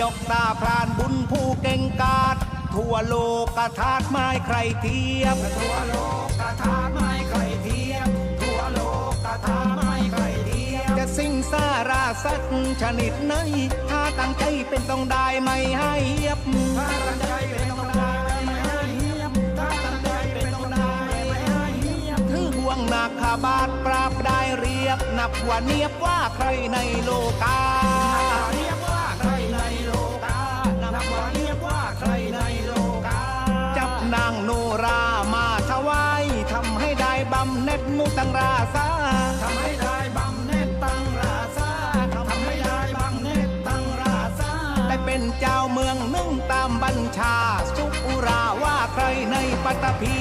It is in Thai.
ยกตาพรานบุญผู้เก่งกาจทั่วโลกกระทาดไม้ใครเทียบทั่วโลกกระทาไม่ใครเทียมทั่วโลกกระทาไม่ใครเทียมจะสิ่งสาราสักชนิดไหนถ้าตั้งใจเป็นต้องได้ไม่ให้เยียบถ้าตั้งใจเป็นต้องได้ไม่ให้เทียมถ้าตั้งใจเป็นต้องได้ไม่ให้เทียมถือห่วงหนักขาบาทปราบได้เรียบนับว่าเนียบว่าใครในโลกา รามาถวายทำให้ได้บำเหน็จมุตังราซาทำให้ได้บำเหน็จตังราซาทำให้ได้บำเหน็จตังราซาได้เป็นเจ้าเมืองนึ่งตามบัญชา สุอุราว่าใครในปัตตภี